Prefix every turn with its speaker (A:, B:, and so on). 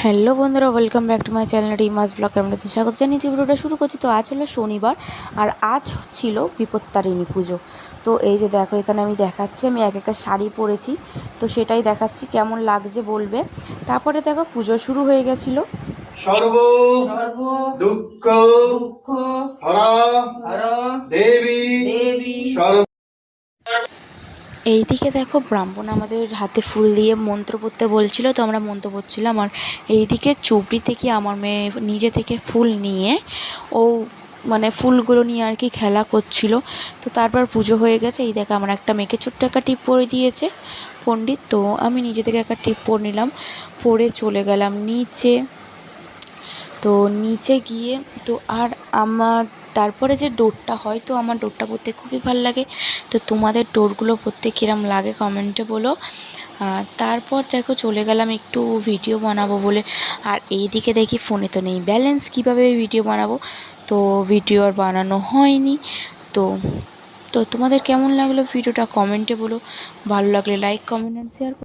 A: Hello বন্ধুরা welcome back to my channel Rima's blog আপনাদের স্বাগত জানিয়ে যে ভিডিওটা শুরু করছি। তো আজ হলো শনিবার আর আজ ছিল বিপত্তারিণী পুজো। তো এই যে দেখো এখানে আমি দেখাচ্ছি আমি এক একটা শাড়ি পরেছি। তো সেটাই দেখাচ্ছি কেমন লাগছে বলবে। তারপরে দেখো পুজো শুরু হয়ে গেছিল।
B: সর্ব
C: সর্ব
B: দুঃখ
C: দুঃখ
B: হর দেবী
C: দেবী
B: সর্ব
A: এইদিকে দেখো ব্রাহ্মণ আমাদের হাতে ফুল দিয়ে মন্ত্র পড়তে বলছিল, তো আমরা মন্ত্র পড়ছিলাম। আর এইদিকে চুবড়ি থেকে আমার মেয়ে নিজে থেকে ফুল নিয়ে, ও মানে ফুলগুলো নিয়ে আর কি খেলা করছিল। তো তারপর পুজো হয়ে গেছে। এই দেখো আমার একটা মেয়েকে ছোট্ট একটা টিপ পরে দিয়েছে পণ্ডিত, তো আমি নিজে থেকে একটা টিপ পরে নিলাম। পরে চলে গেলাম নিচে। তো নিচে গিয়ে, তো আর আমার তারপরে যে ডোরটা হয়, তো আমার ডোরটা পরতে খুবই ভালো লাগে। তো তোমাদের ডোরগুলো পরতে কীরম লাগে কমেন্টে বলো। আর তারপর দেখো চলে গেলাম একটু ভিডিও বানাবো বলে। আর এইদিকে দেখি ফোনে তো নেই ব্যালেন্স, কীভাবে ভিডিও বানাবো? তো ভিডিও আর বানানো হয়নি। তো তো তোমাদের কেমন লাগল ভিডিওটা কমেন্টে বলো। ভালো লাগলে লাইক, কমেন্ট শেয়ার